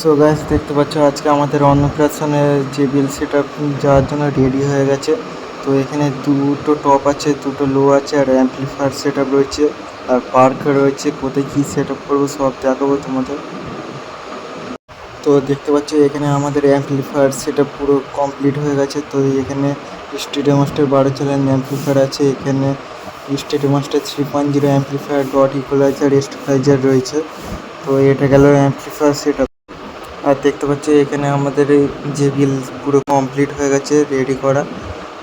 So guys দেখতে পাচ্ছ আজকে আমাদের অন্নপ্রাশনে যে বিল সেটা যাওয়ার জন্য রেডি হয়ে গেছে। তো এখানে দুটো টপ আছে, দুটো লো আছে, আর অ্যাম্পলিফায়ার সেট রয়েছে, আর পার্ক রয়েছে। কোথায় কী সেট আপ করব সব দেখাবো তোমাদের। তো দেখতে পাচ্ছ এখানে আমাদের অ্যাম্পলিফায়ার সেটা পুরো কমপ্লিট হয়ে গেছে। তো এখানে স্টেডিয়াম মাস্টার বারো চালান অ্যাম্পলিফায়ার আছে। এখানে stadium master three point zero amplifier dot equaliser stabiliser রয়েছে। তো এটা গেল অ্যাম্পলিফায়ার সেট আর দেখতে পাচ্ছ এখানে আমাদের যে বিল পুরো কমপ্লিট হয়ে গেছে রেডি করা।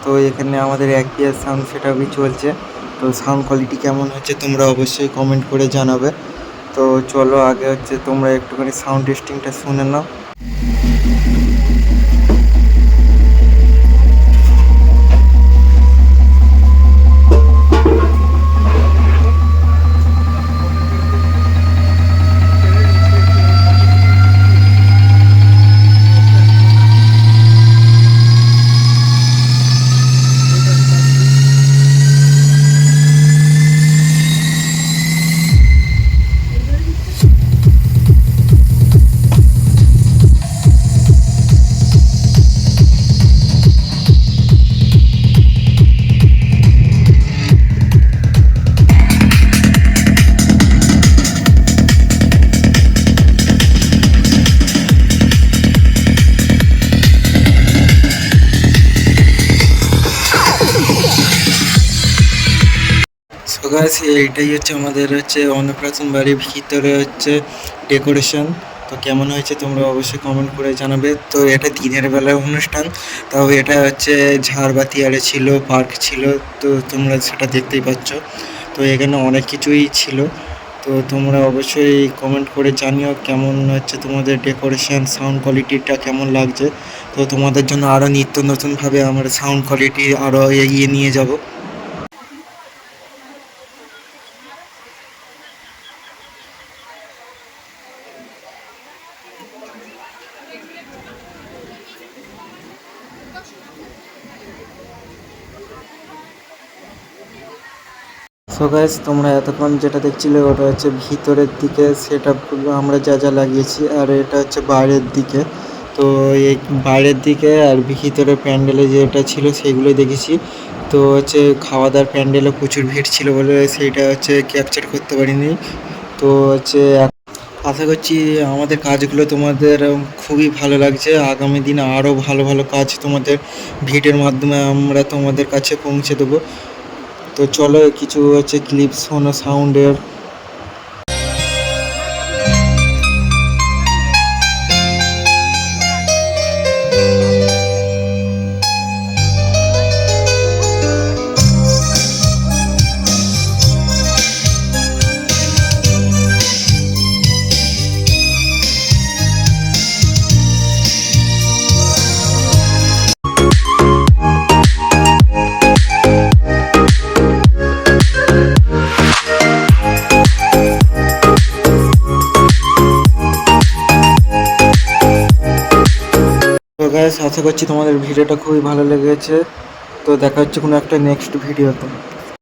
তো এখানে আমাদের এক ইয়ার সাউন্ড সেটআপই চলছে। তো সাউন্ড কোয়ালিটি কেমন হচ্ছে তোমরা অবশ্যই কমেন্ট করে জানাবে। তো চলো আগে হচ্ছে তোমরা একটুখানি সাউন্ড টেস্টিংটা শুনে নাও। সো গাইস এইটাই হচ্ছে আমাদের হচ্ছে অন্নপ্রাশন বাড়ির ভিতরে হচ্ছে ডেকোরেশন তো কেমন হয়েছে তোমরা অবশ্যই কমেন্ট করে জানাবে। তো এটা দিনের বেলার অনুষ্ঠান, তাও এটা হচ্ছে ঝাড়বাতি আরে ছিল পার্ক ছিল, তো তোমরা সেটা দেখতেই পাচ্ছ। তো এখানে অনেক কিছুই ছিল। তো তোমরা অবশ্যই কমেন্ট করে জানিও কেমন হচ্ছে তোমাদের ডেকোরেশন সাউন্ড কোয়ালিটিটা কেমন লাগছে। তো তোমাদের জন্য আরও নিত্য নতুনভাবে আমরা সাউন্ড কোয়ালিটি আরও এগিয়ে নিয়ে যাব। সো গাইস তোমরা এতক্ষণ যেটা দেখছিলে ওটা হচ্ছে ভিতরের দিকে, সেট আমরা যা যা লাগিয়েছি, আর এটা হচ্ছে বাইরের দিকে। তো এই বাইরের দিকে আর ভিতরে প্যান্ডেলে যেটা ছিল সেইগুলোই দেখেছি। তো হচ্ছে খাওয়া দাওয়ার প্যান্ডেলে প্রচুর ভিড় ছিল বলে সেইটা হচ্ছে ক্যাপচার করতে পারিনি। তো হচ্ছে আশা করছি আমাদের কাজগুলো তোমাদের খুবই ভালো লাগছে। আগামী দিনে আরও ভালো ভালো কাজ তোমাদের ভিডিওর মাধ্যমে আমরা তোমাদের কাছে পৌঁছে দেবো। তো চলো কিছু হচ্ছে ক্লিপ শোনো সাউন্ডের তো আশা করছি তোমাদের ভিডিওটা খুবই ভালো লেগেছে। তো দেখা হচ্ছে কোনো একটা নেক্সট ভিডিওতে